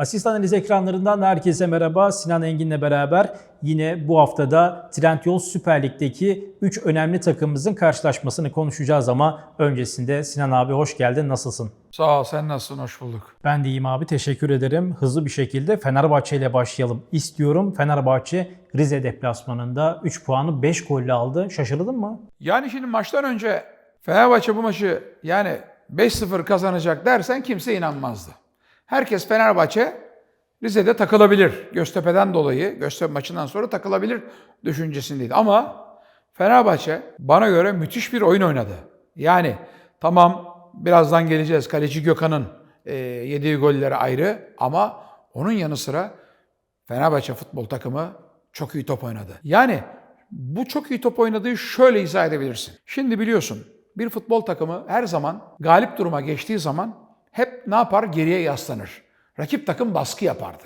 Asist analiz ekranlarından herkese merhaba. Sinan Engin'le beraber yine bu haftada Trendyol Süper Lig'deki 3 önemli takımımızın karşılaşmasını konuşacağız ama öncesinde Sinan abi hoş geldin. Nasılsın? Sağ ol, sen nasılsın? Hoş bulduk. Ben de iyiyim abi. Teşekkür ederim. Hızlı bir şekilde Fenerbahçe ile başlayalım istiyorum. Fenerbahçe Rize deplasmanında 3 puanı 5 golle aldı. Şaşırdın mı? Yani şimdi maçtan önce Fenerbahçe bu maçı yani 5-0 kazanacak dersen kimse inanmazdı. Herkes Fenerbahçe Rize'de takılabilir. Göztepe'den dolayı, Göztepe maçından sonra takılabilir düşüncesindeydi. Ama Fenerbahçe bana göre müthiş bir oyun oynadı. Yani tamam birazdan geleceğiz. Kaleci Gökhan'ın e, yediği golleri ayrı ama onun yanı sıra Fenerbahçe futbol takımı çok iyi top oynadı. Yani bu çok iyi top oynadığı şöyle izah edebilirsin. Şimdi biliyorsun bir futbol takımı her zaman galip duruma geçtiği zaman hep ne yapar? Geriye yaslanır. Rakip takım baskı yapardı.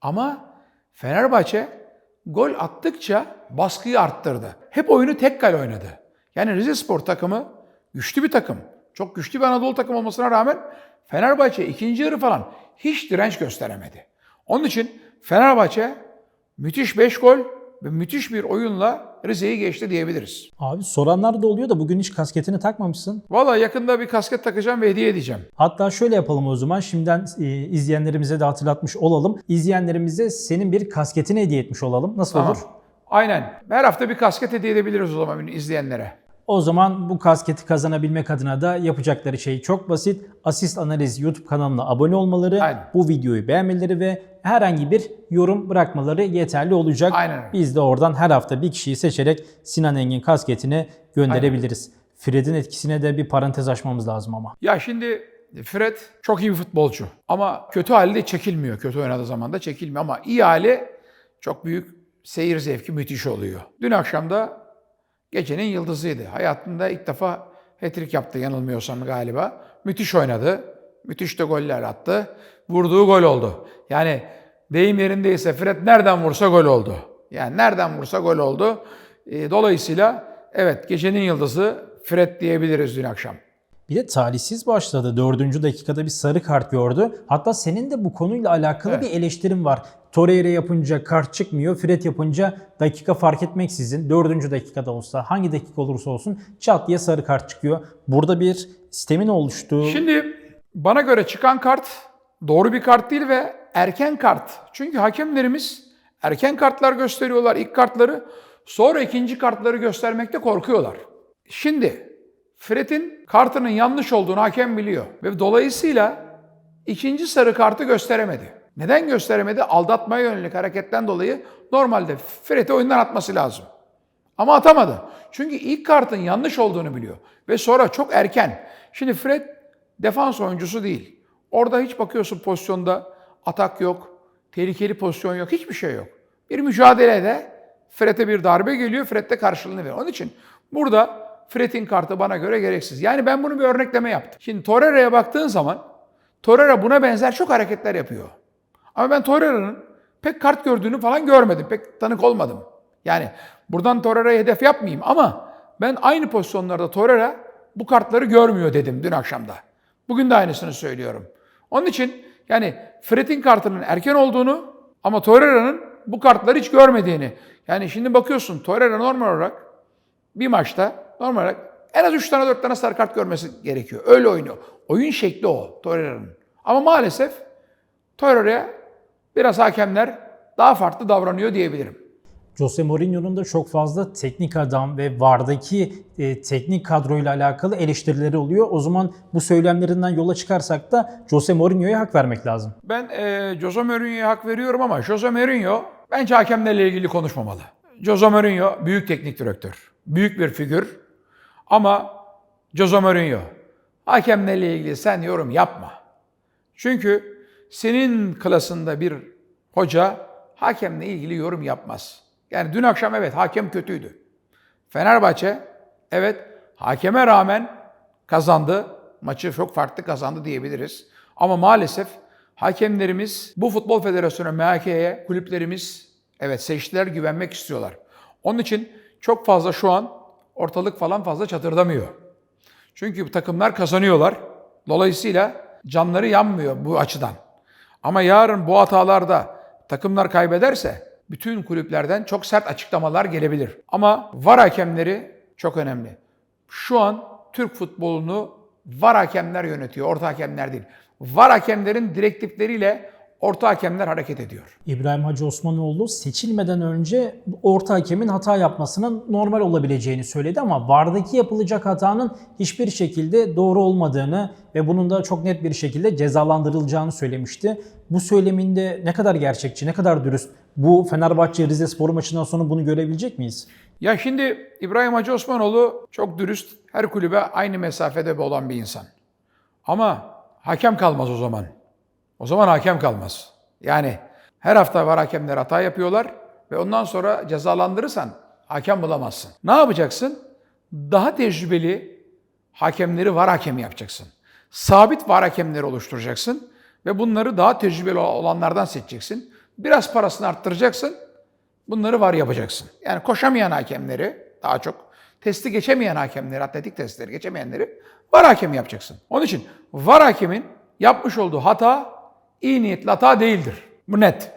Ama Fenerbahçe gol attıkça baskıyı arttırdı. Hep oyunu tek kale oynadı. Yani Rize Spor takımı güçlü bir takım. Çok güçlü bir Anadolu takım olmasına rağmen Fenerbahçe ikinci yarı falan hiç direnç gösteremedi. Onun için Fenerbahçe müthiş 5 gol ve müthiş bir oyunla Rize'yi geçti diyebiliriz. Abi soranlar da oluyor da bugün hiç kasketini takmamışsın. Valla yakında bir kasket takacağım ve hediye edeceğim. Hatta şöyle yapalım o zaman. Şimdiden e, izleyenlerimize de hatırlatmış olalım. İzleyenlerimize senin bir kasketini hediye etmiş olalım. Nasıl Tamam. olur? Aynen. Her hafta bir kasket hediye edebiliriz o zaman izleyenlere. O zaman bu kasketi kazanabilmek adına da yapacakları şey çok basit. Asist Analiz YouTube kanalına abone olmaları, Aynen. bu videoyu beğenmeleri ve herhangi bir yorum bırakmaları yeterli olacak. Aynen. Biz de oradan her hafta bir kişiyi seçerek Sinan Engin kasketini gönderebiliriz. Fred'in etkisine de bir parantez açmamız lazım ama. Ya şimdi Fred çok iyi bir futbolcu. Ama kötü hali de çekilmiyor. Kötü oynadığı zaman da çekilmiyor. Ama iyi hali çok büyük seyir zevki müthiş oluyor. Dün akşam da gecenin yıldızıydı. Hayatında ilk defa hat-trick yaptı yanılmıyorsam galiba. Müthiş oynadı. Müthiş de goller attı. Vurduğu gol oldu. Yani deyim yerindeyse Fred nereden vursa gol oldu. Yani nereden vursa gol oldu. E, dolayısıyla evet gecenin yıldızı Fred diyebiliriz dün akşam. Bir de talihsiz başladı. Dördüncü dakikada bir sarı kart gördü. Hatta senin de bu konuyla alakalı Evet. bir eleştirin var. Torreira yapınca kart çıkmıyor. Fred yapınca dakika fark etmeksizin dördüncü dakikada olsa hangi dakika olursa olsun çat diye sarı kart çıkıyor. Burada bir sistemin oluştuğu Şimdi bana göre çıkan kart doğru bir kart değil ve erken kart. Çünkü hakemlerimiz erken kartlar gösteriyorlar ilk kartları. Sonra ikinci kartları göstermekte korkuyorlar. Şimdi Fred'in kartının yanlış olduğunu hakem biliyor. Ve dolayısıyla ikinci sarı kartı gösteremedi. Neden gösteremedi? Aldatmaya yönelik hareketten dolayı normalde Fred'i oyundan atması lazım. Ama atamadı. Çünkü ilk kartın yanlış olduğunu biliyor. Ve sonra çok erken. Şimdi Fred defans oyuncusu değil. Orada hiç bakıyorsun pozisyonda atak yok, tehlikeli pozisyon yok, hiçbir şey yok. Bir mücadelede Fred'e bir darbe geliyor, Fred de karşılığını veriyor. Onun için burada Fred'in kartı bana göre gereksiz. Yani ben bunu bir örnekleme yaptım. Şimdi Torreira'ya baktığın zaman Torreira buna benzer çok hareketler yapıyor. Ama ben Torreira'nın pek kart gördüğünü falan görmedim. Pek tanık olmadım. Yani buradan Torreira'ya hedef yapmayayım ama ben aynı pozisyonlarda Torreira bu kartları görmüyor dedim dün akşamda. Bugün de aynısını söylüyorum. Onun için yani Fred'in kartının erken olduğunu ama Torreira'nın bu kartları hiç görmediğini. Yani şimdi bakıyorsun Torreira normal olarak bir maçta normal olarak en az 3 tane 4 tane sarı kart görmesi gerekiyor. Öyle oynuyor. Oyun şekli o Torreira'nın. Ama maalesef Torreira'ya biraz hakemler daha farklı davranıyor diyebilirim. Jose Mourinho'nun da çok fazla teknik adam ve vardaki e, teknik kadroyla alakalı eleştirileri oluyor. O zaman bu söylemlerinden yola çıkarsak da Jose Mourinho'ya hak vermek lazım. Ben e, Jose Mourinho'ya hak veriyorum ama Jose Mourinho bence hakemlerle ilgili konuşmamalı. Jose Mourinho büyük teknik direktör. Büyük bir figür. Ama Jose Mourinho hakemlerle ilgili sen yorum yapma. Çünkü senin klasında bir hoca hakemle ilgili yorum yapmaz. Yani dün akşam evet hakem kötüydü. Fenerbahçe evet hakeme rağmen kazandı. Maçı çok farklı kazandı diyebiliriz. Ama maalesef hakemlerimiz bu Futbol Federasyonu MHK'ye kulüplerimiz evet seçtiler güvenmek istiyorlar. Onun için çok fazla şu an ortalık falan fazla çatırdamıyor. Çünkü takımlar kazanıyorlar. Dolayısıyla canları yanmıyor bu açıdan. Ama yarın bu hatalarda takımlar kaybederse bütün kulüplerden çok sert açıklamalar gelebilir. Ama VAR hakemleri çok önemli. Şu an Türk futbolunu VAR hakemler yönetiyor, orta hakemler değil. VAR hakemlerin direktifleriyle orta hakemler hareket ediyor. İbrahim Hacı Osmanoğlu seçilmeden önce orta hakemin hata yapmasının normal olabileceğini söyledi ama VAR'daki yapılacak hatanın hiçbir şekilde doğru olmadığını ve bunun da çok net bir şekilde cezalandırılacağını söylemişti. Bu söyleminde ne kadar gerçekçi, ne kadar dürüst? Bu Fenerbahçe Rize Spor maçından sonra bunu görebilecek miyiz? Ya şimdi İbrahim Hacı Osmanoğlu çok dürüst, her kulübe aynı mesafede olan bir insan. Ama hakem kalmaz o zaman. O zaman hakem kalmaz. Yani her hafta var hakemler hata yapıyorlar ve ondan sonra cezalandırırsan hakem bulamazsın. Ne yapacaksın? Daha tecrübeli hakemleri var hakemi yapacaksın. Sabit var hakemleri oluşturacaksın ve bunları daha tecrübeli olanlardan seçeceksin. Biraz parasını arttıracaksın. Bunları var yapacaksın. Yani koşamayan hakemleri daha çok, testi geçemeyen hakemleri, atletik testleri geçemeyenleri var hakemi yapacaksın. Onun için var hakemin yapmış olduğu hata iyi niyetli hata değildir. Bu net.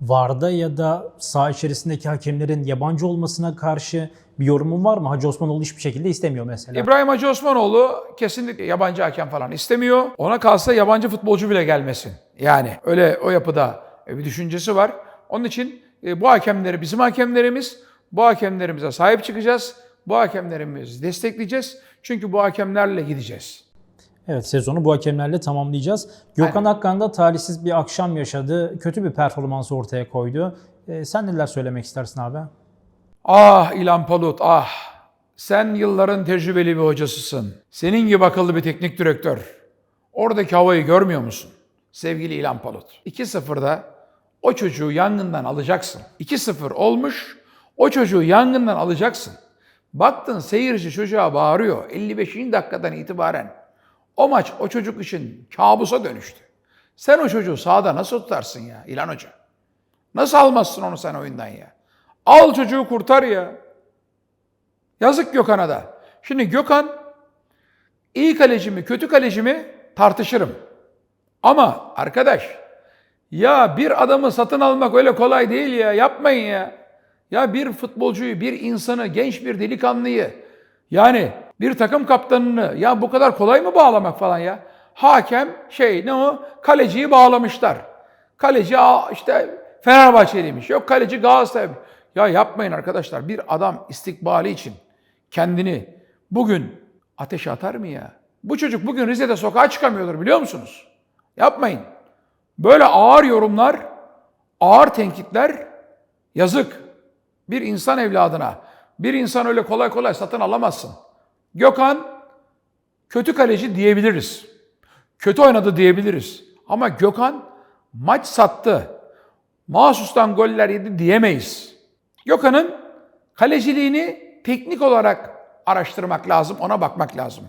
VAR'da ya da saha içerisindeki hakemlerin yabancı olmasına karşı bir yorumun var mı? Hacı Osmanoğlu hiçbir şekilde istemiyor mesela. İbrahim Hacı Osmanoğlu kesinlikle yabancı hakem falan istemiyor. Ona kalsa yabancı futbolcu bile gelmesin. Yani öyle o yapıda bir düşüncesi var. Onun için e, bu hakemleri bizim hakemlerimiz. Bu hakemlerimize sahip çıkacağız. Bu hakemlerimizi destekleyeceğiz. Çünkü bu hakemlerle gideceğiz. Evet sezonu bu hakemlerle tamamlayacağız. Gökhan Akkan da talihsiz bir akşam yaşadı. Kötü bir performans ortaya koydu. Ee, sen neler söylemek istersin abi? Ah İlhan Palut ah. Sen yılların tecrübeli bir hocasısın. Senin gibi akıllı bir teknik direktör. Oradaki havayı görmüyor musun? Sevgili İlhan Palut. 2-0'da o çocuğu yangından alacaksın. 2-0 olmuş. O çocuğu yangından alacaksın. Baktın seyirci çocuğa bağırıyor. 55. dakikadan itibaren o maç o çocuk için kabusa dönüştü. Sen o çocuğu sahada nasıl tutarsın ya İlhan Hoca? Nasıl almazsın onu sen oyundan ya? Al çocuğu kurtar ya. Yazık Gökhan'a da. Şimdi Gökhan iyi kaleci mi kötü kaleci mi tartışırım. Ama arkadaş ya bir adamı satın almak öyle kolay değil ya yapmayın ya. Ya bir futbolcuyu, bir insanı, genç bir delikanlıyı yani bir takım kaptanını ya bu kadar kolay mı bağlamak falan ya? Hakem şey ne o? Kaleciyi bağlamışlar. Kaleci işte Fenerbahçeliymiş. Yok kaleci Galatasaray. Ya yapmayın arkadaşlar. Bir adam istikbali için kendini bugün ateşe atar mı ya? Bu çocuk bugün Rize'de sokağa çıkamıyordur biliyor musunuz? Yapmayın. Böyle ağır yorumlar, ağır tenkitler yazık. Bir insan evladına, bir insan öyle kolay kolay satın alamazsın. Gökhan kötü kaleci diyebiliriz. Kötü oynadı diyebiliriz. Ama Gökhan maç sattı. Mahsustan goller yedi diyemeyiz. Gökhan'ın kaleciliğini teknik olarak araştırmak lazım, ona bakmak lazım.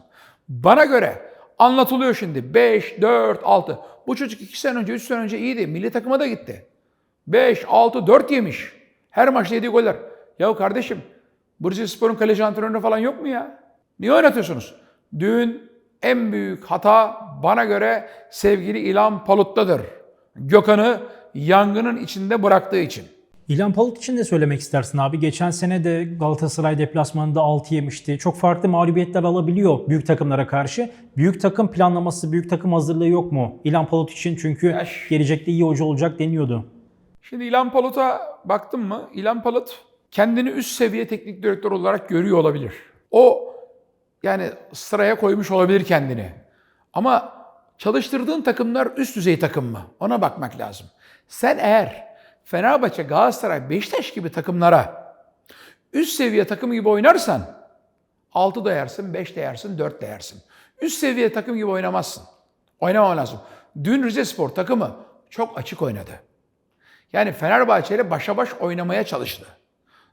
Bana göre anlatılıyor şimdi 5, 4, 6. Bu çocuk 2 sene önce, 3 sene önce iyiydi. Milli takıma da gitti. 5, 6, 4 yemiş. Her maçta yediği goller. Ya kardeşim, Bursa Spor'un kaleci antrenörü falan yok mu ya? Niye oynatıyorsunuz? Dün en büyük hata bana göre sevgili İlhan Palut'tadır. Gökhan'ı yangının içinde bıraktığı için. İlhan Palut için de söylemek istersin abi. Geçen sene de Galatasaray deplasmanında 6 yemişti. Çok farklı mağlubiyetler alabiliyor büyük takımlara karşı. Büyük takım planlaması, büyük takım hazırlığı yok mu? İlhan Palut için çünkü Yaş. gelecekte iyi hoca olacak deniyordu. Şimdi İlhan Palut'a baktın mı? İlhan Palut kendini üst seviye teknik direktör olarak görüyor olabilir. O yani sıraya koymuş olabilir kendini. Ama çalıştırdığın takımlar üst düzey takım mı? Ona bakmak lazım. Sen eğer Fenerbahçe, Galatasaray, Beşiktaş gibi takımlara üst seviye takım gibi oynarsan 6 da yersin, 5 de yersin, 4 de yersin. Üst seviye takım gibi oynamazsın. Oynamaman lazım. Dün Rize Spor takımı çok açık oynadı. Yani Fenerbahçe ile başa baş oynamaya çalıştı.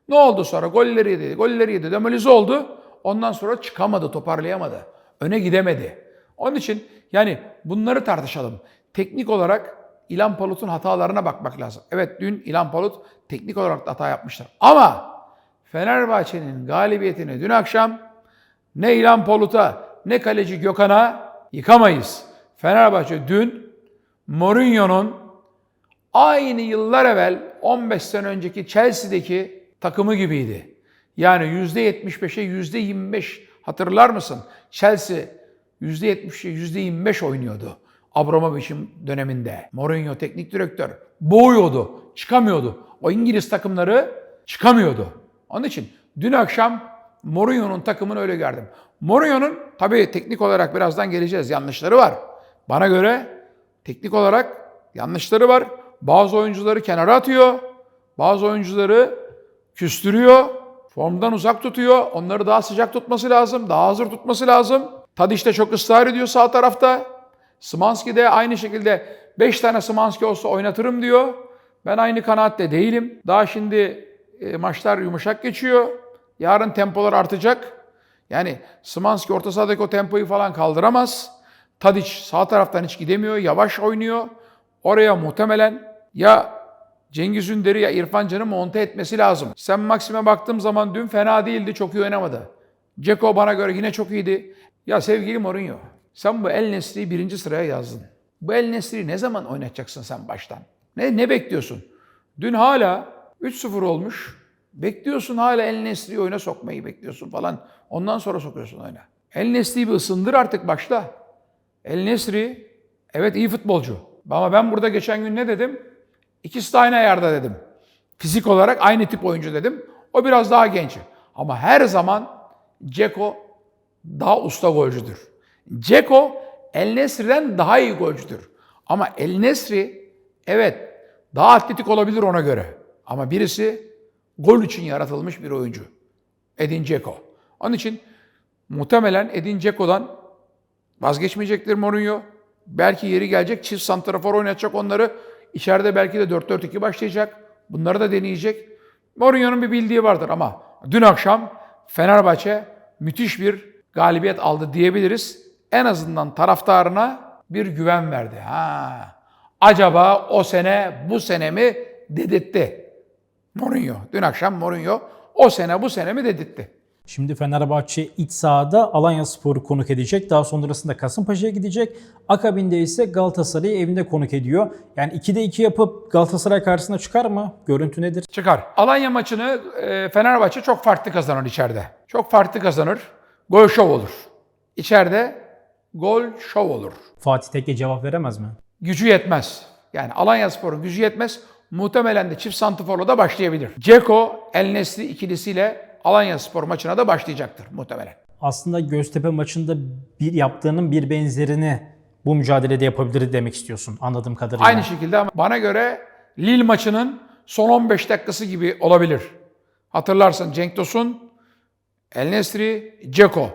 Ne oldu sonra? Golleri yedi, golleri yedi, demolize oldu. Ondan sonra çıkamadı, toparlayamadı. Öne gidemedi. Onun için yani bunları tartışalım. Teknik olarak İlhan Palut'un hatalarına bakmak lazım. Evet dün İlhan Palut teknik olarak da hata yapmışlar. Ama Fenerbahçe'nin galibiyetini dün akşam ne İlhan Palut'a ne kaleci Gökhan'a yıkamayız. Fenerbahçe dün Mourinho'nun aynı yıllar evvel 15 sene önceki Chelsea'deki takımı gibiydi. Yani %75'e %25 hatırlar mısın? Chelsea %70'e %25 oynuyordu. Abramovich'in döneminde. Mourinho teknik direktör. Boğuyordu, çıkamıyordu. O İngiliz takımları çıkamıyordu. Onun için dün akşam Mourinho'nun takımını öyle gördüm. Mourinho'nun tabii teknik olarak birazdan geleceğiz yanlışları var. Bana göre teknik olarak yanlışları var. Bazı oyuncuları kenara atıyor. Bazı oyuncuları küstürüyor. Formdan uzak tutuyor. Onları daha sıcak tutması lazım. Daha hazır tutması lazım. Tadiç de çok ısrar ediyor sağ tarafta. Smanski de aynı şekilde 5 tane Smanski olsa oynatırım diyor. Ben aynı kanaatte değilim. Daha şimdi e, maçlar yumuşak geçiyor. Yarın tempolar artacak. Yani Smanski orta sahadaki o tempoyu falan kaldıramaz. Tadic sağ taraftan hiç gidemiyor. Yavaş oynuyor. Oraya muhtemelen ya Cengiz Ünder'i ya İrfan Can'ı monte etmesi lazım. Sen Maxim'e baktığım zaman dün fena değildi. Çok iyi oynamadı. Ceko bana göre yine çok iyiydi. Ya sevgili Mourinho, sen bu El Nesri'yi birinci sıraya yazdın. Bu El Nesri'yi ne zaman oynatacaksın sen baştan? Ne, ne bekliyorsun? Dün hala 3-0 olmuş. Bekliyorsun hala El Nesri'yi oyuna sokmayı bekliyorsun falan. Ondan sonra sokuyorsun oyuna. El Nesri'yi bir ısındır artık başla. El Nesri evet iyi futbolcu. Ama ben burada geçen gün ne dedim? İkisi de aynı ayarda dedim. Fizik olarak aynı tip oyuncu dedim. O biraz daha genç. Ama her zaman Ceko daha usta golcüdür. Ceko El Nesri'den daha iyi golcüdür. Ama El Nesri evet daha atletik olabilir ona göre. Ama birisi gol için yaratılmış bir oyuncu. Edin Dzeko. Onun için muhtemelen Edin Dzeko'dan vazgeçmeyecektir Mourinho. Belki yeri gelecek çift santrafor oynatacak onları. İçeride belki de 4-4-2 başlayacak. Bunları da deneyecek. Mourinho'nun bir bildiği vardır ama dün akşam Fenerbahçe müthiş bir galibiyet aldı diyebiliriz. En azından taraftarına bir güven verdi. Ha. Acaba o sene bu sene mi dedirtti Mourinho. Dün akşam Mourinho o sene bu sene mi dedirtti. Şimdi Fenerbahçe iç sahada Alanya Spor'u konuk edecek. Daha sonrasında Kasımpaşa'ya gidecek. Akabinde ise Galatasaray'ı evinde konuk ediyor. Yani 2'de 2 yapıp Galatasaray karşısına çıkar mı? Görüntü nedir? Çıkar. Alanya maçını e, Fenerbahçe çok farklı kazanır içeride. Çok farklı kazanır. Gol şov olur. İçeride gol şov olur. Fatih Tekke cevap veremez mi? Gücü yetmez. Yani Alanya Spor'un gücü yetmez. Muhtemelen de çift santiforla da başlayabilir. Ceko, El Nesri ikilisiyle Alanya Spor maçına da başlayacaktır muhtemelen. Aslında Göztepe maçında bir yaptığının bir benzerini bu mücadelede yapabilir demek istiyorsun anladığım kadarıyla. Aynı şekilde ama bana göre Lille maçının son 15 dakikası gibi olabilir. Hatırlarsın Cenk Tosun, El Nesri, Ceko.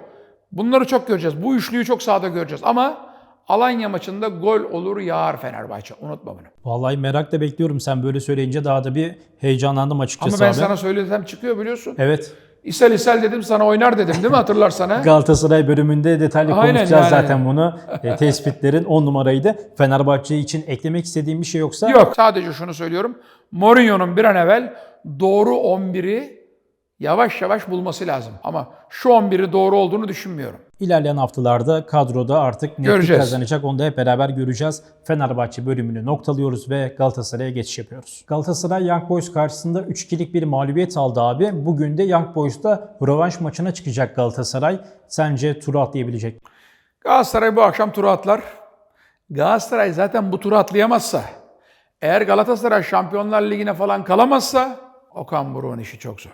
Bunları çok göreceğiz. Bu üçlüyü çok sahada göreceğiz. Ama Alanya maçında gol olur yağar Fenerbahçe. Unutma bunu. Vallahi merakla bekliyorum sen böyle söyleyince daha da bir heyecanlandım Ama açıkçası ben abi. sana söylesem çıkıyor biliyorsun. Evet. İsel İsel dedim sana oynar dedim değil mi hatırlarsana? Galatasaray bölümünde detaylı Aynen konuşacağız yani. zaten bunu. E, tespitlerin 10 numaraydı. Fenerbahçe için eklemek istediğim bir şey yoksa Yok sadece şunu söylüyorum. Mourinho'nun bir an evvel doğru 11'i yavaş yavaş bulması lazım. Ama şu 11'i doğru olduğunu düşünmüyorum. İlerleyen haftalarda kadroda artık netlik Göreceğiz. kazanacak. Onu da hep beraber göreceğiz. Fenerbahçe bölümünü noktalıyoruz ve Galatasaray'a geçiş yapıyoruz. Galatasaray Young Boys karşısında 3-2'lik bir mağlubiyet aldı abi. Bugün de Young Boys'ta rövanş maçına çıkacak Galatasaray. Sence turu atlayabilecek mi? Galatasaray bu akşam turu atlar. Galatasaray zaten bu turu atlayamazsa, eğer Galatasaray Şampiyonlar Ligi'ne falan kalamazsa Okan Buruk'un işi çok zor.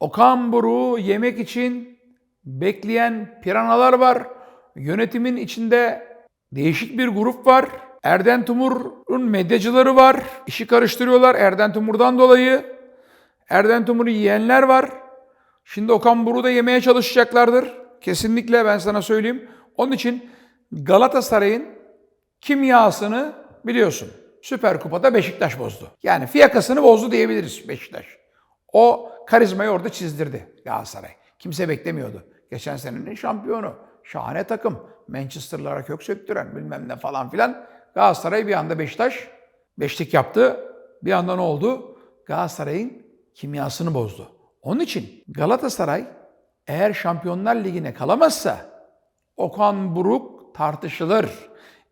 Okan Buruk'u yemek için bekleyen piranalar var. Yönetimin içinde değişik bir grup var. Erden Timur'un medyacıları var. İşi karıştırıyorlar Erden Timur'dan dolayı. Erden Timur'u yiyenler var. Şimdi Okan Buruk'u da yemeye çalışacaklardır. Kesinlikle ben sana söyleyeyim. Onun için Galatasaray'ın kimyasını biliyorsun. Süper Kupa'da Beşiktaş bozdu. Yani fiyakasını bozdu diyebiliriz Beşiktaş. O karizmayı orada çizdirdi Galatasaray. Kimse beklemiyordu. Geçen senenin şampiyonu. Şahane takım. Manchester'lara kök söktüren bilmem ne falan filan. Galatasaray bir anda Beşiktaş beşlik yaptı. Bir anda ne oldu? Galatasaray'ın kimyasını bozdu. Onun için Galatasaray eğer Şampiyonlar Ligi'ne kalamazsa Okan Buruk tartışılır.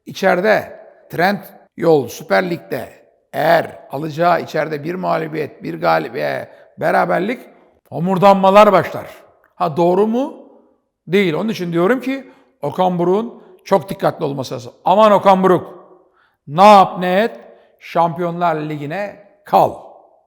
içeride Trend Yol Süper Lig'de eğer alacağı içeride bir mağlubiyet, bir galibiyet, beraberlik homurdanmalar başlar. Ha doğru mu? Değil. Onun için diyorum ki Okan Buruk'un çok dikkatli olması lazım. Aman Okan Buruk ne yap ne et Şampiyonlar Ligi'ne kal.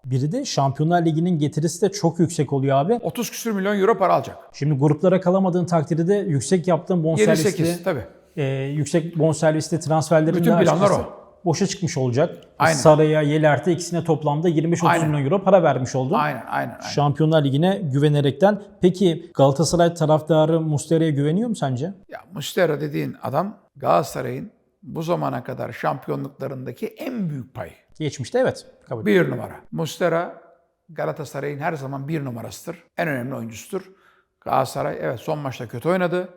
Biri de Şampiyonlar Ligi'nin getirisi de çok yüksek oluyor abi. 30 küsür milyon euro para alacak. Şimdi gruplara kalamadığın takdirde yüksek yaptığın bonservisli 7-8 tabii. e, yüksek bonservisli transferlerin Bütün de planlar açıkçası o. boşa çıkmış olacak. Aynen. Saray'a, Yelert'e ikisine toplamda 25-30 Aynen. milyon euro para vermiş oldun. Aynen aynen. aynen. Şampiyonlar Ligi'ne güvenerekten. Peki Galatasaray taraftarı Muslera'ya güveniyor mu sence? Ya Mustera dediğin adam Galatasaray'ın bu zamana kadar şampiyonluklarındaki en büyük payı. Geçmişte evet. Kabul. Bir numara. Mustera Galatasaray'ın her zaman bir numarasıdır. En önemli oyuncusudur. Galatasaray evet son maçta kötü oynadı.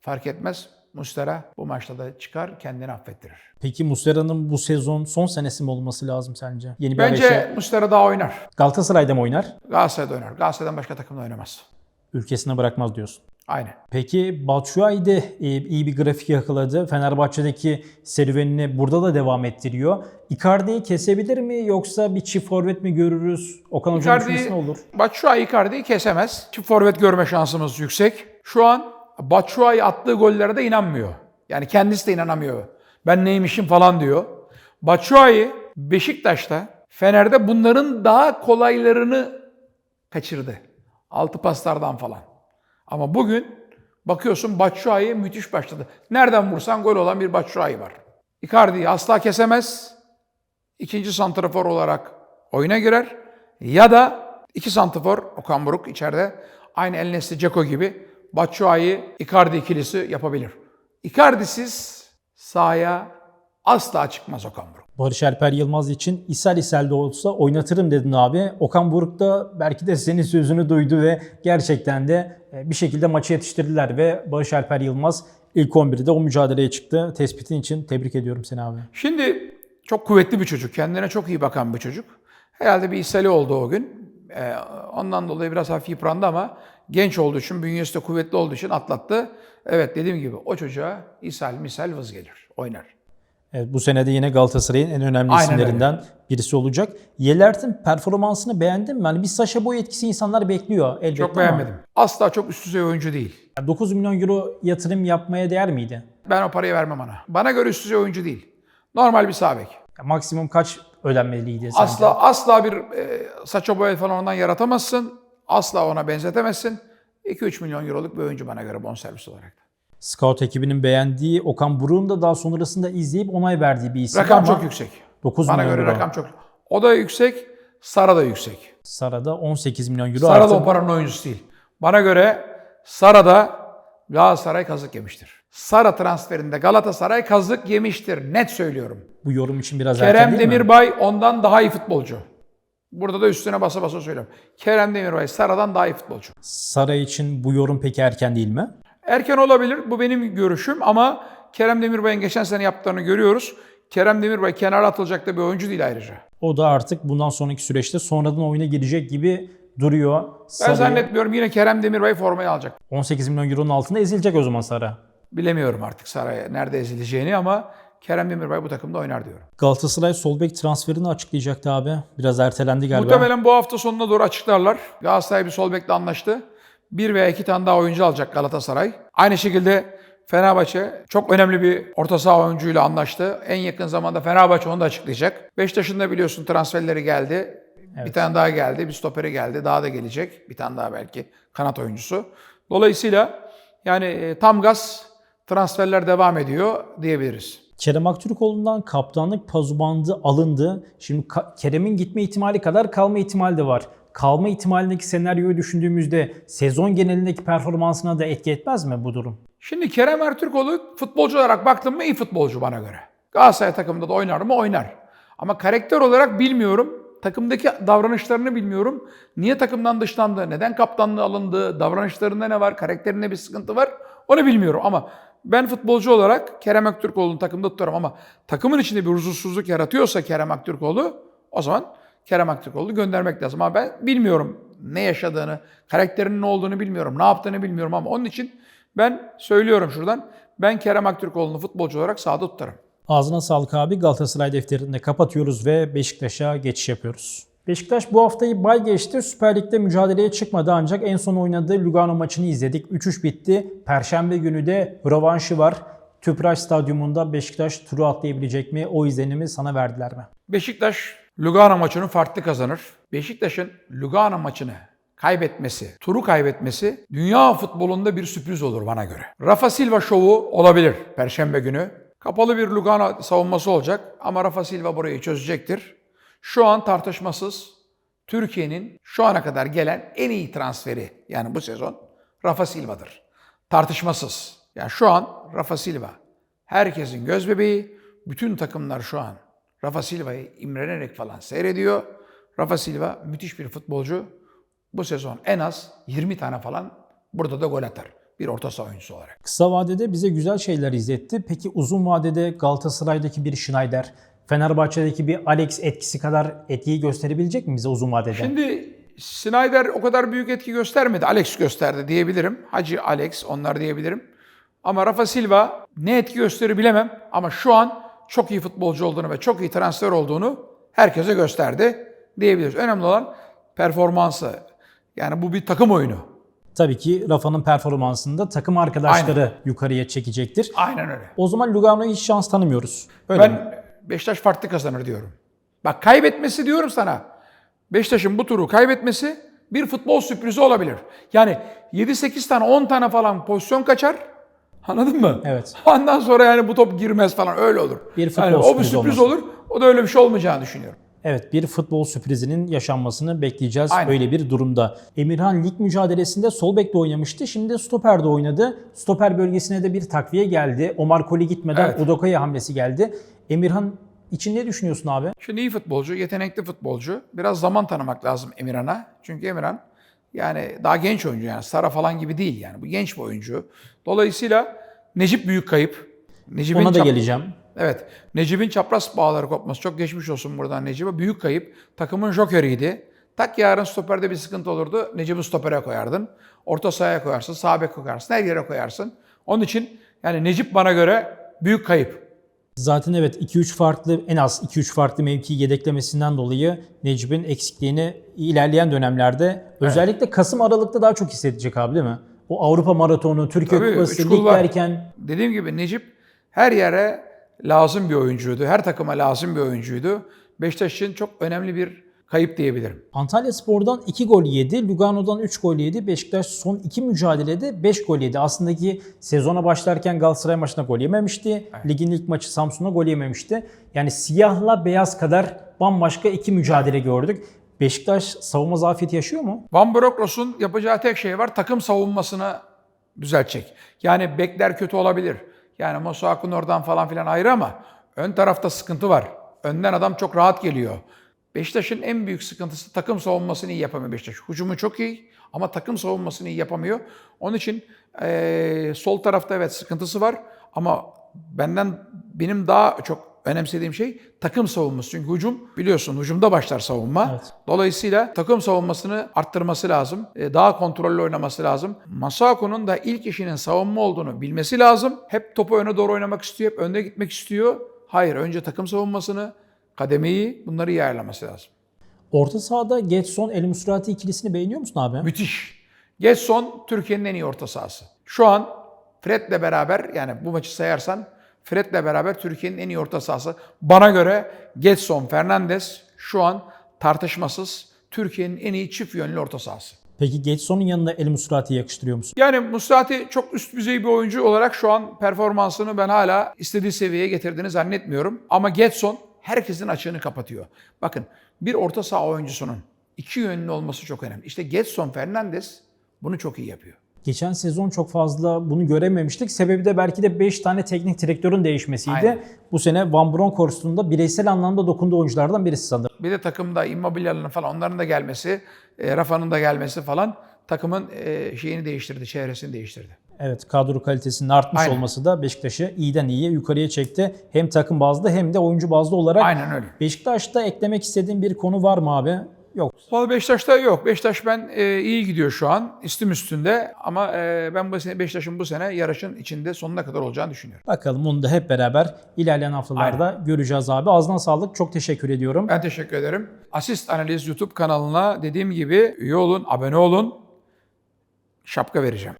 Fark etmez. Mustera bu maçta da çıkar kendini affettirir. Peki Muslera'nın bu sezon son senesi mi olması lazım sence? Yeni bir Bence arayışa- Mustera daha oynar. Galatasaray'da mı oynar? Galatasaray'da oynar. Galatasaray'dan başka takımda oynamaz. Ülkesine bırakmaz diyorsun. Aynen. Peki Batshuayi de e, iyi bir grafik yakaladı. Fenerbahçe'deki serüvenini burada da devam ettiriyor. Icardi'yi kesebilir mi yoksa bir çift forvet mi görürüz? Okan Hoca'nın ne olur? Batshuayi Icardi'yi kesemez. Çift forvet görme şansımız yüksek. Şu an Batshuayi attığı gollere de inanmıyor. Yani kendisi de inanamıyor. Ben neymişim falan diyor. Batshuayi Beşiktaş'ta Fener'de bunların daha kolaylarını kaçırdı. Altı paslardan falan. Ama bugün bakıyorsun Batshuayi müthiş başladı. Nereden vursan gol olan bir Batshuayi var. Icardi'yi asla kesemez. İkinci santrafor olarak oyuna girer. Ya da iki santrafor Okan Buruk içeride aynı El Nesli Ceko gibi Batshuayi Icardi ikilisi yapabilir. Icardi'siz sahaya asla çıkmaz Okan Buruk. Barış Alper Yılmaz için isel isel de olsa oynatırım dedin abi. Okan Buruk da belki de senin sözünü duydu ve gerçekten de e, bir şekilde maçı yetiştirdiler ve Barış Alper Yılmaz ilk 11'de o mücadeleye çıktı. Tespitin için tebrik ediyorum seni abi. Şimdi çok kuvvetli bir çocuk, kendine çok iyi bakan bir çocuk. Herhalde bir ishali oldu o gün. Ee, ondan dolayı biraz hafif yıprandı ama genç olduğu için, bünyesi de kuvvetli olduğu için atlattı. Evet dediğim gibi o çocuğa ishal misal vız gelir, oynar. Evet, bu sene de yine Galatasaray'ın en önemli Aynen isimlerinden birisi olacak. Yelert'in performansını beğendin mi? Hani bir Saşa Boy etkisi insanlar bekliyor elbette Çok ama beğenmedim. Asla çok üst düzey oyuncu değil. 9 milyon euro yatırım yapmaya değer miydi? Ben o parayı vermem ona. Bana göre üst düzey oyuncu değil. Normal bir sağ bek. Ya maksimum kaç ödenmeliydi sence? Asla asla bir e, saça boya falan ondan yaratamazsın. Asla ona benzetemezsin. 2-3 milyon euroluk bir oyuncu bana göre bonservis olarak. Scout ekibinin beğendiği Okan Buruk'un da daha sonrasında izleyip onay verdiği bir isim Rakam ama çok yüksek. 9 Bana milyon göre euro. rakam çok. O da yüksek, Sara da yüksek. Sara'da 18 milyon euro Sara da artı. o paranın oyuncusu değil. Bana göre Sara'da Galatasaray kazık yemiştir. Sara transferinde Galatasaray kazık yemiştir. Net söylüyorum. Bu yorum için biraz erken Kerem değil mi? Demirbay ondan daha iyi futbolcu. Burada da üstüne basa basa söylüyorum. Kerem Demirbay Sara'dan daha iyi futbolcu. Sara için bu yorum peki erken değil mi? Erken olabilir. Bu benim görüşüm ama Kerem Demirbay'ın geçen sene yaptıklarını görüyoruz. Kerem Demirbay kenara atılacak da bir oyuncu değil ayrıca. O da artık bundan sonraki süreçte sonradan oyuna girecek gibi duruyor. Ben Sara'yı- zannetmiyorum yine Kerem Demirbay formayı alacak. 18 milyon euronun altında ezilecek o zaman Sara. Bilemiyorum artık Saray'a nerede ezileceğini ama Kerem Demirbay bu takımda oynar diyorum. Galatasaray sol bek transferini açıklayacaktı abi. Biraz ertelendi galiba. Muhtemelen bu hafta sonuna doğru açıklarlar. Galatasaray bir sol bekle anlaştı. Bir veya iki tane daha oyuncu alacak Galatasaray. Aynı şekilde Fenerbahçe çok önemli bir orta saha oyuncuyla anlaştı. En yakın zamanda Fenerbahçe onu da açıklayacak. Beşiktaş'ın da biliyorsun transferleri geldi. Bir tane daha geldi, bir stoperi geldi. Daha da gelecek. Bir tane daha belki kanat oyuncusu. Dolayısıyla yani e, tam gaz transferler devam ediyor diyebiliriz. Kerem Aktürkoğlu'ndan kaptanlık pazubandı alındı. Şimdi Kerem'in gitme ihtimali kadar kalma ihtimali de var. Kalma ihtimalindeki senaryoyu düşündüğümüzde sezon genelindeki performansına da etki etmez mi bu durum? Şimdi Kerem Ertürkoğlu futbolcu olarak baktım mı iyi futbolcu bana göre. Galatasaray takımında da oynar mı? Oynar. Ama karakter olarak bilmiyorum. Takımdaki davranışlarını bilmiyorum. Niye takımdan dışlandı? Neden kaptanlığı alındı? Davranışlarında ne var? Karakterinde bir sıkıntı var? Onu bilmiyorum ama ben futbolcu olarak Kerem Aktürkoğlu'nu takımda tutarım ama takımın içinde bir huzursuzluk yaratıyorsa Kerem Aktürkoğlu o zaman Kerem Aktürkoğlu'nu göndermek lazım. Ama ben bilmiyorum ne yaşadığını, karakterinin ne olduğunu bilmiyorum, ne yaptığını bilmiyorum ama onun için ben söylüyorum şuradan ben Kerem Aktürkoğlu'nu futbolcu olarak sahada tutarım. Ağzına sağlık abi. Galatasaray defterini de kapatıyoruz ve Beşiktaş'a geçiş yapıyoruz. Beşiktaş bu haftayı bay geçti. Süper Lig'de mücadeleye çıkmadı ancak en son oynadığı Lugano maçını izledik. 3-3 bitti. Perşembe günü de rövanşı var. Tüpraş Stadyumunda Beşiktaş turu atlayabilecek mi? O izlenimi sana verdiler mi? Beşiktaş Lugano maçını farklı kazanır. Beşiktaş'ın Lugano maçını kaybetmesi, turu kaybetmesi dünya futbolunda bir sürpriz olur bana göre. Rafa Silva şovu olabilir Perşembe günü. Kapalı bir Lugano savunması olacak ama Rafa Silva burayı çözecektir. Şu an tartışmasız Türkiye'nin şu ana kadar gelen en iyi transferi yani bu sezon Rafa Silva'dır. Tartışmasız. Yani şu an Rafa Silva herkesin göz bebeği. Bütün takımlar şu an Rafa Silva'yı imrenerek falan seyrediyor. Rafa Silva müthiş bir futbolcu. Bu sezon en az 20 tane falan burada da gol atar. Bir orta saha oyuncusu olarak. Kısa vadede bize güzel şeyler izletti. Peki uzun vadede Galatasaray'daki bir Schneider, Fenerbahçe'deki bir Alex etkisi kadar etkiyi gösterebilecek mi bize uzun vadede? Şimdi Snyder o kadar büyük etki göstermedi. Alex gösterdi diyebilirim. Hacı Alex onlar diyebilirim. Ama Rafa Silva ne etki gösterir bilemem. Ama şu an çok iyi futbolcu olduğunu ve çok iyi transfer olduğunu herkese gösterdi diyebiliriz. Önemli olan performansı. Yani bu bir takım oyunu. Tabii ki Rafa'nın performansında takım arkadaşları yukarıya çekecektir. Aynen öyle. O zaman Lugano'ya hiç şans tanımıyoruz. Öyle mi? Beşiktaş farklı kazanır diyorum. Bak kaybetmesi diyorum sana. Beşiktaş'ın bu turu kaybetmesi bir futbol sürprizi olabilir. Yani 7-8 tane 10 tane falan pozisyon kaçar. Anladın mı? Evet. Ondan sonra yani bu top girmez falan öyle olur. Bir futbol Yani o bir sürprizi sürpriz olması. olur. O da öyle bir şey olmayacağını düşünüyorum. Evet bir futbol sürprizinin yaşanmasını bekleyeceğiz Aynen. öyle bir durumda. Emirhan lig mücadelesinde sol bekte oynamıştı. Şimdi stoperde oynadı. Stoper bölgesine de bir takviye geldi. Omar Koli gitmeden Evet. Udokaya hamlesi geldi. Emirhan için ne düşünüyorsun abi? Şimdi iyi futbolcu, yetenekli futbolcu. Biraz zaman tanımak lazım Emirhan'a. Çünkü Emirhan yani daha genç oyuncu yani Sara falan gibi değil yani. Bu genç bir oyuncu. Dolayısıyla Necip büyük kayıp. Necip'in Ona da geleceğim. Evet. Necip'in çapraz bağları kopması çok geçmiş olsun buradan Necip'e. Büyük kayıp. Takımın jokeriydi. Tak yarın stoperde bir sıkıntı olurdu. Necip'i stopere koyardın. Orta sahaya koyarsın, sağ bek koyarsın, her yere koyarsın. Onun için yani Necip bana göre büyük kayıp. Zaten evet 2-3 farklı en az 2-3 farklı mevki yedeklemesinden dolayı Necip'in eksikliğini ilerleyen dönemlerde özellikle Kasım Aralık'ta daha çok hissedecek abi değil mi? O Avrupa Maratonu, Türkiye Tabii, Kupası, lig derken Dediğim gibi Necip her yere lazım bir oyuncuydu. Her takıma lazım bir oyuncuydu. Beşiktaş için çok önemli bir kayıp diyebilirim. Antalya Spor'dan 2 gol yedi, Lugano'dan 3 gol yedi. Beşiktaş son 2 mücadelede 5 gol yedi. Aslında ki sezona başlarken Galatasaray maçına gol yememişti. Ligin ilk maçı Samsun'a gol yememişti. Yani siyahla beyaz kadar bambaşka iki mücadele gördük. Beşiktaş savunma zafiyeti yaşıyor mu? Van Bronckhorst'un yapacağı tek şey var. Takım savunmasını düzeltecek. Yani bekler kötü olabilir. Yani Masuaku'nun oradan falan filan ayrı ama ön tarafta sıkıntı var. Önden adam çok rahat geliyor. Beşiktaş'ın en büyük sıkıntısı takım savunmasını iyi yapamıyor Beşiktaş. Hücumu çok iyi ama takım savunmasını iyi yapamıyor. Onun için eee, sol tarafta evet sıkıntısı var ama benden benim daha çok önemsediğim şey takım savunması. Çünkü hücum biliyorsun hücumda başlar savunma. Evet. Dolayısıyla takım savunmasını arttırması lazım. E, Daha kontrollü oynaması lazım. Masako'nun da ilk işinin savunma olduğunu bilmesi lazım. Hep topu öne doğru oynamak istiyor, hep önde gitmek istiyor. Hayır, önce takım savunmasını, kademeyi bunları iyi ayarlaması lazım. Orta sahada Getson, El Musrati ikilisini beğeniyor musun abi? Müthiş. Getson Türkiye'nin en iyi orta sahası. Şu an Fred'le beraber yani bu maçı sayarsan Fred'le beraber Türkiye'nin en iyi orta sahası. Bana göre Getson, Fernandes şu an tartışmasız Türkiye'nin en iyi çift yönlü orta sahası. Peki Getson'un yanında El Musrati'yi yakıştırıyor musun? Yani Musrati çok üst düzey bir oyuncu olarak şu an performansını ben hala istediği seviyeye getirdiğini zannetmiyorum. Ama Getson herkesin açığını kapatıyor. Bakın bir orta saha oyuncusunun iki yönlü olması çok önemli. İşte Getson Fernandes bunu çok iyi yapıyor. Geçen sezon çok fazla bunu görememiştik. Sebebi de belki de 5 tane teknik direktörün değişmesiydi. Aynen. Bu sene Van Bronckhorst'un da bireysel anlamda dokunduğu oyunculardan birisi sanırım. Bir de takımda Immobile'nin falan onların da gelmesi, e, Rafa'nın da gelmesi falan takımın e, şeyini değiştirdi, çevresini değiştirdi. Evet kadro kalitesinin artmış Aynen. olması da Beşiktaş'ı iyiden iyiye yukarıya çekti. Hem takım bazlı hem de oyuncu bazlı olarak. Aynen öyle. Beşiktaş'ta eklemek istediğin bir konu var mı abi? Yok. Valla Beşiktaş'ta yok. Beşiktaş ben e, iyi gidiyor şu an. Üstüm üstünde ama e, ben bu sene Beşiktaş'ın bu sene yarışın içinde sonuna kadar olacağını düşünüyorum. Bakalım bunu da hep beraber ilerleyen haftalarda göreceğiz abi. Ağzına sağlık. Çok teşekkür ediyorum. Ben teşekkür ederim. Asist Analiz YouTube kanalına dediğim gibi üye olun, abone olun. Şapka vereceğim.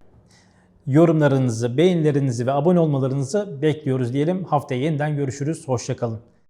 Yorumlarınızı, beğenilerinizi ve abone olmalarınızı bekliyoruz diyelim. Haftaya yeniden görüşürüz. Hoşçakalın.